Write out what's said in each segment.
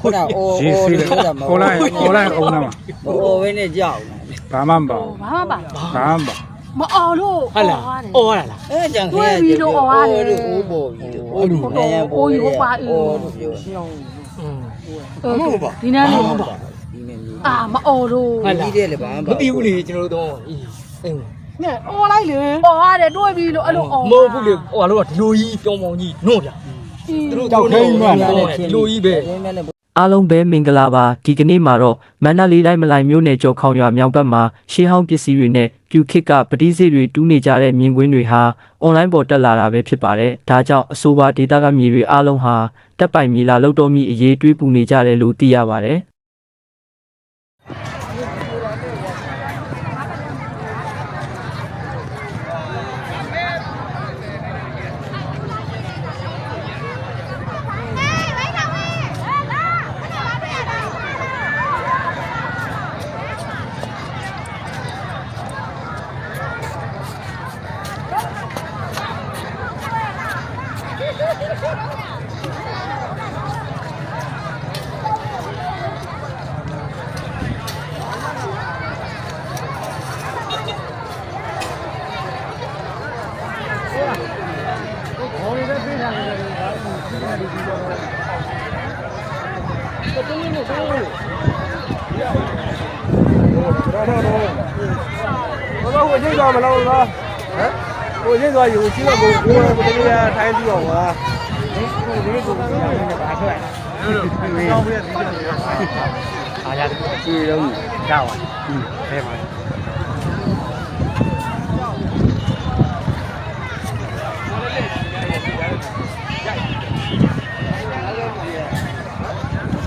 ခုနအိုးရေးအိုးစီးလို့တယ်ပြောတာမခေါ်ဟုတ်လိုက်ခေါ်လိုက်အောင်လားအိုးဝင်းနဲ့ကြောက်နေဘာမှမပါဘာမှပါဘာမှမပါမအော်လို့ဟုတ်လားအော်ရတယ်အော်ရလားအဲကြောင့်တွေးပြီးတော့အော်ရတယ်အိုးပေါ်ပြီးတော့အိုးလူနေရပေါ်အိုးယူပါအီအိုးလို့ပြောอืมဟုတ်ပါဒီနေ့လေးဒီနေ့မျိုးအာမအော်လို့ဟုတ်လားဒီတဲ့လေဘာမှမသိဘူးလေကျွန်တော်တို့တော့အေးအေးနဲ့အော်လိုက်လေအော်ရတယ်တွေးပြီးလို့အဲ့လိုအော်မဟုတ်ဘူးလေဟိုကလို့ကဒီလိုကြီးပြောင်းပေါင်းကြီးနို့ဗျ သူတို့တို့ဒီလိုကြီးပဲရင်းမဲ့လည်းအားလုံးပဲမင်္ဂလာပါဒီကနေ့မှာတော့မန္တလေးတိုင်းမလိုင်မြို့နယ်ကျော်ခေါင်ရွာမြောက်ဘက်မှာရှေးဟောင်းပစ္စည်းတွေနဲ့ပြူခစ်ကပတိစေးတွေတူးနေကြတဲ့မြင်ကွင်းတွေဟာအွန်လိုင်းပေါ်တက်လာတာပဲဖြစ်ပါတယ်ဒါကြောင့်အဆိုပါဒေတာကမြေတွေအားလုံးဟာတက်ပိုင်မြေလာလောက်တော့မိအရေးတွေးပူနေကြတယ်လို့သိရပါတယ် 我说我这装没了，我说，嗯，我这装有几个狗，我我这个台比较 à dạ chui đâu cao à ừ em rồi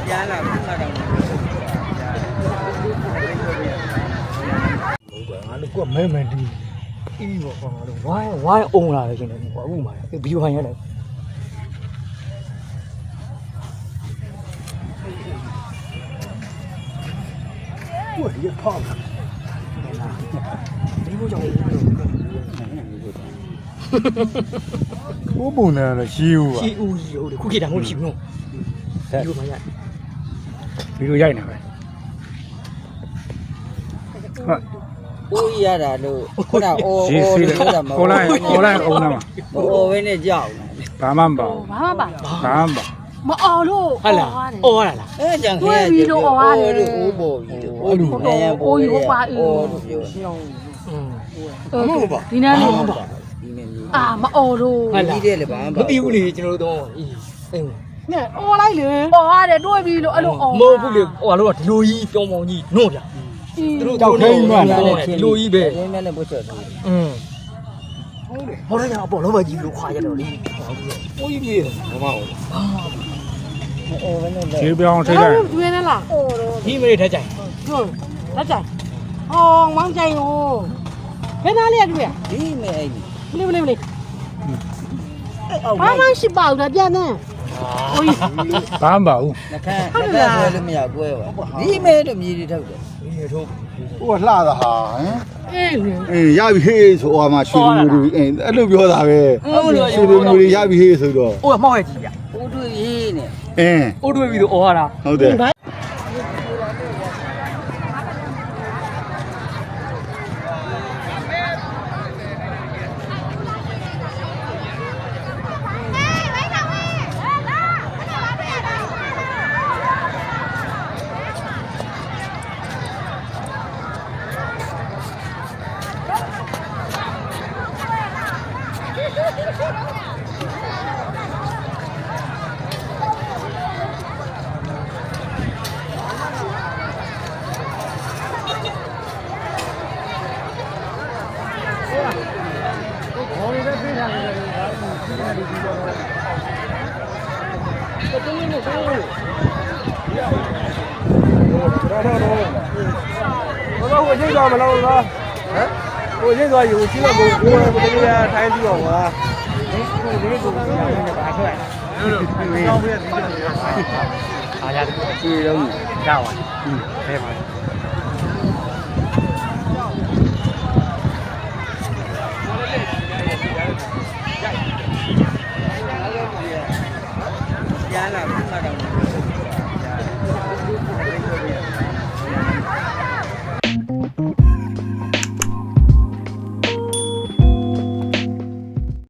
giá là cũng là đồng nó có mấy mấy đi y vào phòng nó quá quá ôn lại cái này quá buồn mà cái biểu hành ở đây 我这胖子，你给我讲， ဥပုံတယ်လည်းရှိဦးပါ ရှိဦးရှိဦးခုခေတ်တောင်မရှိဘူးနော်ဒီလိုမှရ ဗီဒီယိုရိုက်နေပဲဟုတ် အိုးရတာလို့ခုနအိုး ရေး အိုး စီး လို့ တယ် ပြောတာမဟုတ် ခေါ်လိုက်ခေါ်လိုက်အောင်လား အိုးဝင်းနဲ့ကြောက်နေ ဘာမှမပါ ဘာမှပါ ဘာမှမပါ မအော်လို့ဟုတ်လားအော်ရလားအဲကြံခဲအိုးပေါ်ပြီးတော့ပြောရှင်อืมဟုတ်ပါဒီနေ့လေဒီနေ့လေးအာမအော်လို့ဟုတ်လားပြီးတယ်လေဘာမမပြီးဘူးလေကျွန်တော်တို့တော့အေးအေးနဲ့အော်လိုက်လေအော်ရတယ်တွေ့ပြီလို့အဲ့လိုအော်မဟုတ်ဘူးလေဟိုကတော့ဒီလိုကြီးပြောင်းပေါင်းကြီးနို့ဗျာသူတို့တို့ဒီလိုကြီးပဲရင်းမဲ့လည်းဘုချော်တယ်อืมဟုတ်တယ်ဟောရရအပေါ်လောဘကြီးလို့ခွာရတယ်လေဟိုကြီးပြေဘာမှမဟုတ်ဘူး လည်းခြေပြောင်းထိလိုက်ကျွေးနေလားဒီမလေးထက်ကြိုင်ဟုတ်လက်ကြိုင်ဟောမောင်းကြိုင်ဟိုဘယ်သားလေးရတွေ့ရဒီမဲ့အဲ့ဒီမလေးမလေးမလေးအောက်ဘာမှရှိပါဘူးလားပြန်နေဟိုကြီးဘာမှမပါဘူးနှခမ်းနှခမ်းဆွဲလို့မရကွဲပါဒီမဲ့လို့မြည်တွေထုတ်တယ်ဒီထုတ်ဟိုကလှတာဟာဟမ်အေးလေအေးရပြီဟေးဆိုဟိုမှာရွှေလူမျိုးတွေအဲ့အဲ့လိုပြောတာပဲဟုတ်လို့ရွှေလူမျိုးတွေရပြီဟေးဆိုတော့ဟိုကမောက်ရကြီးဗျ အိုးတွေ့ရေးနဲ့အင်းအိုးတွေးပြီးတော့အော်ရတာဟုတ်တယ် 我把火星装没了，我说，嗯，火星装有新的狗，我我这个太丢了，我我这狗拿出来，对，大家注意任务，下完，嗯，没法。